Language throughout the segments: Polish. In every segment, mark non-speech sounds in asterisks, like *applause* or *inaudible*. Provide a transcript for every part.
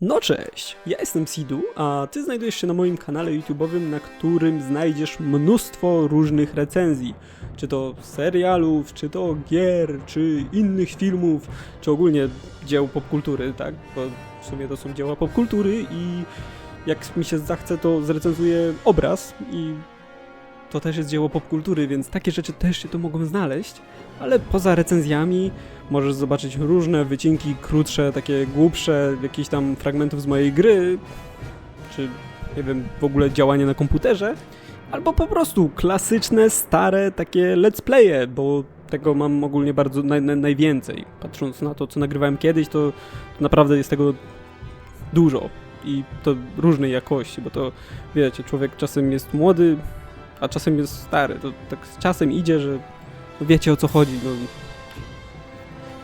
No cześć, ja jestem Sidu, a ty znajdujesz się na moim kanale YouTube'owym, na którym znajdziesz mnóstwo różnych recenzji. Czy to serialów, czy to gier, czy innych filmów, czy ogólnie dzieł popkultury, tak? Bo w sumie to są dzieła popkultury i jak mi się zachce, to zrecenzuję obraz i to też jest dzieło popkultury, więc takie rzeczy też się tu mogą znaleźć. Ale poza recenzjami możesz zobaczyć różne wycinki krótsze, takie głupsze, jakichś tam fragmentów z mojej gry, czy nie wiem, w ogóle działanie na komputerze, albo po prostu klasyczne, stare takie let's playe, bo tego mam ogólnie bardzo naj, naj, najwięcej. Patrząc na to, co nagrywałem kiedyś, to, to naprawdę jest tego dużo i to różnej jakości, bo to wiecie, człowiek czasem jest młody, a czasem jest stary. To tak z czasem idzie, że wiecie o co chodzi. No.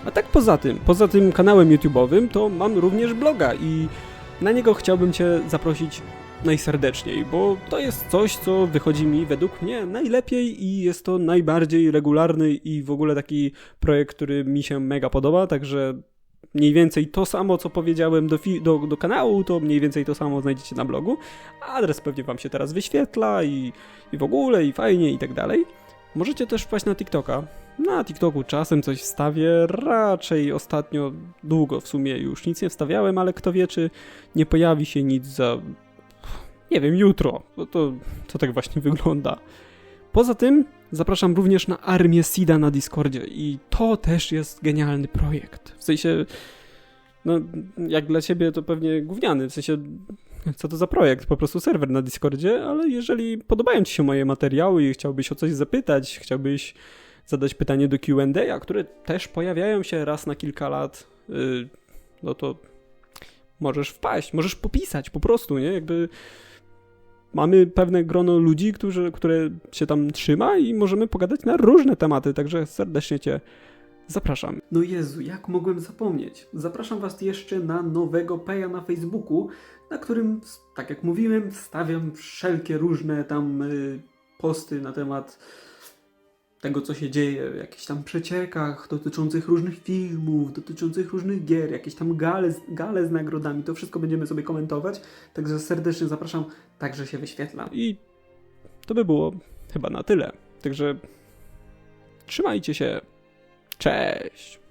A tak poza tym, poza tym kanałem YouTube'owym, to mam również bloga i na niego chciałbym Cię zaprosić najserdeczniej, bo to jest coś, co wychodzi mi według mnie najlepiej i jest to najbardziej regularny i w ogóle taki projekt, który mi się mega podoba, także mniej więcej to samo, co powiedziałem do, do, do kanału, to mniej więcej to samo znajdziecie na blogu. Adres pewnie Wam się teraz wyświetla i, i w ogóle, i fajnie, i tak dalej. Możecie też wpaść na TikToka. Na TikToku czasem coś wstawię, raczej ostatnio długo w sumie już nic nie wstawiałem, ale kto wie, czy nie pojawi się nic za. Nie wiem, jutro. No to, to tak właśnie *laughs* wygląda. Poza tym zapraszam również na armię Sida na Discordzie i to też jest genialny projekt. W sensie, no jak dla ciebie to pewnie gówniany, w sensie co to za projekt, po prostu serwer na Discordzie, ale jeżeli podobają ci się moje materiały i chciałbyś o coś zapytać, chciałbyś zadać pytanie do Q&A, które też pojawiają się raz na kilka lat, yy, no to możesz wpaść, możesz popisać po prostu, nie? Jakby mamy pewne grono ludzi, którzy, które się tam trzyma i możemy pogadać na różne tematy, także serdecznie cię zapraszam. No Jezu, jak mogłem zapomnieć? Zapraszam was jeszcze na nowego peja na Facebooku, na którym, tak jak mówiłem, wstawiam wszelkie różne tam y, posty na temat tego, co się dzieje, jakichś tam przeciekach dotyczących różnych filmów, dotyczących różnych gier, jakieś tam gale, gale z nagrodami, to wszystko będziemy sobie komentować, także serdecznie zapraszam, także się wyświetla. I to by było chyba na tyle, także trzymajcie się, cześć!